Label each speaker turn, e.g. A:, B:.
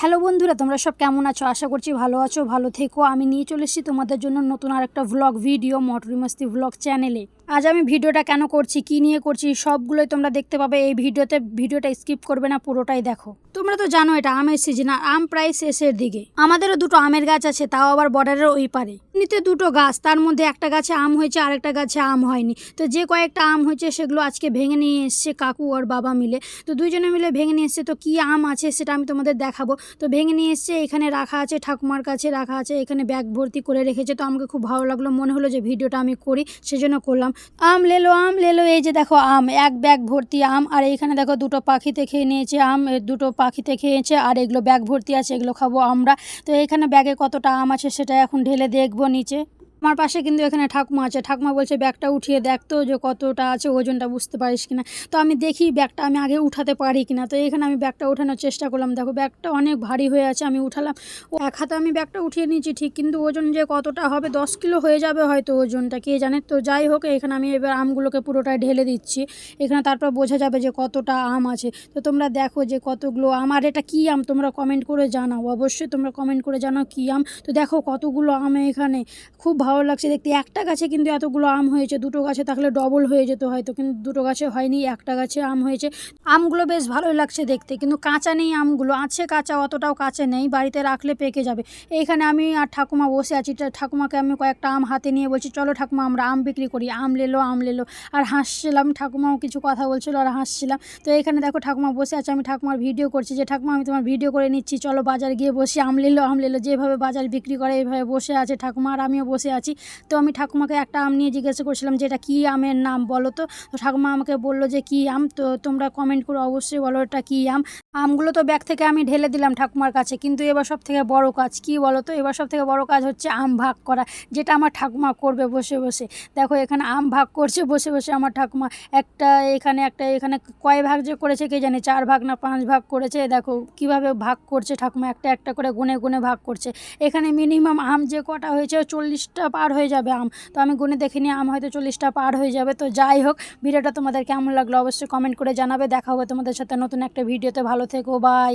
A: Hello বন্ধুরা, তোমরা সব কেমন আছো? আশা করছি ভালো আছো, ভালো থেকো। আমি নিয়ে চলে এসেছি তোমাদের জন্য নতুন আর একটা ভ্লগ ভিডিও মটরি মস্তি ভ্লগ চ্যানেলে আজ আমি ভিডিওটা কেন করছি, কি নিয়ে করছি, সবগুলোই তোমরা দেখতে পাবে। এই ভিডিওতে, ভিডিওটা স্কিপ করবে না, পুরোটাই দেখো। তোমরা তো জানো এটা আমের সিজন আর আম প্রায় শেষের দিকে। আমাদেরও দুটো আমের গাছ আছে, তাও আবার বর্ডারের ওই পারে। এমনিতে দুটো গাছ, তার মধ্যে একটা গাছে আম হয়েছে, আরেকটা গাছে আম হয়নি। তো যে কয়েকটা আম হয়েছে, সেগুলো আজকে ভেঙে নিয়ে এসছে কাকু আর বাবা মিলে। তো দুইজনে মিলে ভেঙে নিয়ে এসছে, তো কি আম আছে সেটা আমি তোমাদের দেখাবো। তো ভেঙে নিয়ে এসছে, এখানে রাখা আছে, ঠাকুমার কাছে রাখা আছে, এখানে ব্যাগ ভর্তি করে রেখেছে। তো আমাকে খুব ভালো লাগল, মনে হলো যে ভিডিওটা আমি করি, সেজন্য করলাম। আম লেলো আম লেলো, এই যে দেখো আম, এক ব্যাগ ভর্তি আম, আর এইখানে দেখো দুটো পাখিতে খেয়ে নিয়েছে আম দুটো পাখিতে খেয়েছে, আর এগুলো ব্যাগ ভর্তি আছে, এগুলো খাব আমরা। তো এখানে ব্যাগে কতটা আম আছে সেটা এখন ঢেলে দেখব নিচে। আমার পাশে কিন্তু এখানে ঠাকুমা আছে। ঠাকুমা বলছে, ব্যাগটা উঠিয়ে দেখতো যে কতটা আছে, ওজনটা বুঝতে পারিস কিনা? তো আমি দেখি ব্যাগটা আমি আগে উঠাতে পারি কিনা। তো এখানে আমি ব্যাগটা ওঠানোর চেষ্টা করলাম। দেখো, ব্যাগটা অনেক ভারী হয়ে আছে, আমি উঠালাম। ও এক হাতে আমি ব্যাগটা উঠিয়ে নিয়েছি ঠিক, কিন্তু ওজন যে কতটা হবে, দশ কিলো হয়ে যাবে হয়তো ওজনটা, কে জানে? তো যাই হোক, এখানে আমি এবার আমগুলোকে পুরোটাই ঢেলে দিচ্ছি। এখানে তারপর বোঝা যাবে যে কতটা আম আছে। তো তোমরা দেখো যে কতগুলো আম, আর এটা কী আম? তোমরা কমেন্ট করে জানাও। অবশ্যই তোমরা কমেন্ট করে জানাও কী আম। তো দেখো কতগুলো আম এখানে। খুব ভালো লাগছে দেখতে। একটা গাছে কিন্তু এতগুলো আম হয়েছে, দুটো গাছে থাকলে ডবল হয়ে যেত হয়তো, কিন্তু দুটো গাছে হয়নি, একটা গাছে আম হয়েছে। আমগুলো বেশ ভালোই লাগছে দেখতে, কিন্তু কাঁচা নেই আমগুলো। আছে কাঁচা, অতটাও কাঁচা নেই, বাড়িতে রাখলে পেকে যাবে। এইখানে আমি আর ঠাকুমা বসে আছি ঠাকুমাকে আমি কয়েকটা আম হাতে নিয়ে বলছি, চলো ঠাকুমা, আমরা আম বিক্রি করি, আম লেলো আম লেলো। আর হাসছিলাম, ঠাকুমাও কিছু কথা বলছিল, আর হাসছিলাম। তো এখানে দেখো ঠাকুমা বসে আছে, আমি ঠাকুমার ভিডিও করছি, যে ঠাকুমা, আমি তোমার ভিডিও করে নিচ্ছি, চলো বাজার গিয়ে বসি, আম লেলো আম লেলো, যেভাবে বাজার বিক্রি করে, এইভাবে বসে আছে ঠাকুমা, আর আমিও বসে আছি। তো আমি ঠাকুমাকে একটা আম নিয়ে জিজ্ঞাসা করছিলাম যে এটা কী আমের নাম বলো তো? ঠাকুমা আমাকে বলল যে কী আম? তো তোমরা কমেন্ট করে অবশ্যই বলো এটা কী আম? আমগুলো তো ব্যাগ থেকে আমি ঢেলে দিলাম ঠাকুমার কাছে। কিন্তু এবার সব থেকে বড় কাজ কী বলো তো? এবার সব থেকে বড় কাজ হচ্ছে আম ভাগ করা, যেটা আমার ঠাকুমা করবে বসে বসে। দেখো এখানে আম ভাগ করছে, বসে বসে আমার ঠাকুমা। একটা এখানে একটা এখানে কয় ভাগ যে করেছে কে জানে? চার ভাগ না পাঁচ ভাগ করেছে। দেখো কীভাবে ভাগ করছে ঠাকুমা। একটা একটা করে গুনে গুনে ভাগ করছে। এখানে মিনিমাম আম যে কটা হয়েছে, চল্লিশটা পার হয়ে যাবে আম। তো আমি গুনে দেখিনি, আম হয়তো চল্লিশটা পার হয়ে যাবে। তো যাই হোক, ভিডিওটা তোমাদের কেমন লাগল অবশ্যই কমেন্ট করে জানাবে। দেখা হবে তোমাদের সাথে নতুন একটা ভিডিওতে। ভালো থেকো বাই